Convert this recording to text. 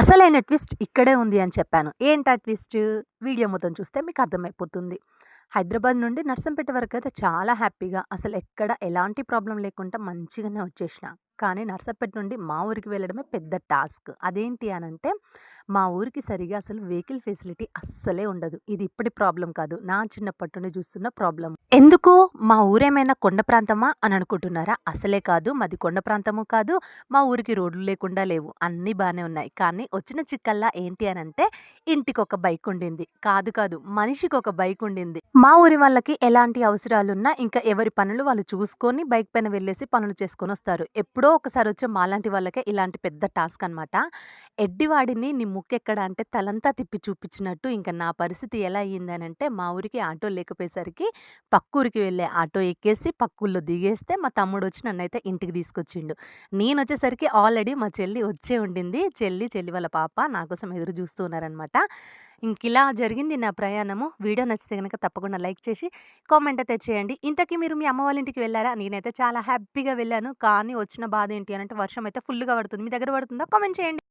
అసలైన ట్విస్ట్ ఇక్కడే ఉంది అని చెప్పాను. ఏంటా ట్విస్ట్? వీడియో మొత్తం చూస్తే మీకు అర్థమైపోతుంది. హైదరాబాద్ నుండి నర్సంపేట వరకు అయితే చాలా హ్యాపీగా అసలు ఎక్కడ ఎలాంటి ప్రాబ్లం లేకుండా మంచిగానే వచ్చేసినా. కానీ నర్సపేట నుండి మా ఊరికి వెళ్ళడమే పెద్ద టాస్క్. అదేంటి అనంటే మా ఊరికి సరిగ్గా అసలు వెహికల్ ఫెసిలిటీ అస్సలే ఉండదు. ఇది ఇప్పటి ప్రాబ్లం కాదు. నా చిన్నప్పటి నుండి చూస్తున్న ప్రాబ్లం ఎందుకు? మా ఊరేమైనా కొండ ప్రాంతమా అని అనుకుంటున్నారా? అసలే కాదు. మాది కొండ ప్రాంతము కాదు. మా ఊరికి రోడ్లు లేకుండా లేవు. అన్నీ బాగానే ఉన్నాయి. కానీ వచ్చిన చిక్కల్లా ఏంటి అనంటే ఒక బైక్ ఉండింది. కాదు కాదు. మనిషికి ఒక బైక్ ఉండింది. మా ఊరి వాళ్ళకి ఎలాంటి అవసరాలున్నా ఇంకా ఎవరి పనులు వాళ్ళు చూసుకొని బైక్ పైన వెళ్ళేసి పనులు చేసుకొని వస్తారు ఎప్పుడు ఒకసారి వచ్చే మాలాంటి వాళ్ళకే ఇలాంటి పెద్ద టాస్క్ అనమాట. ఎడ్డివాడిని నీ ముక్కెక్కడ అంటే తలంతా తిప్పి చూపించినట్టు ఇంకా నా పరిస్థితి ఎలా అయ్యిందనంటే మా ఊరికి ఆటో లేకపోయేసరికి పక్కూరికి వెళ్ళే ఆటో ఎక్కేసి పక్కూర్లో దిగేస్తే మా తమ్ముడు వచ్చి నన్ను నన్నైతే ఇంటికి తీసుకొచ్చిండు. నేను వచ్చేసరికి ఆల్రెడీ మా చెల్లి వచ్చే ఉండింది. చెల్లి, చెల్లి వాళ్ళ పాప నా కోసం ఎదురు చూస్తూ ఉన్నారనమాట. ఇంకిలా జరిగింది నా ప్రయాణము. వీడియో నచ్చితే గనక తప్పకుండా లైక్ చేసి కామెంట్ అయితే చేయండి. ఇంతకీ మీరు మీ అమ్మ వాళ్ళ ఇంటికి వెళ్ళారా నేనైతే చాలా హ్యాపీగా వెళ్ళాను. కానీ వచ్చిన బాధ ఏంటి అనంటే వర్షం అయితే ఫుల్‌గా పడుతుంది. మీ దగ్గర పడుతుందా? కామెంట్ చేయండి.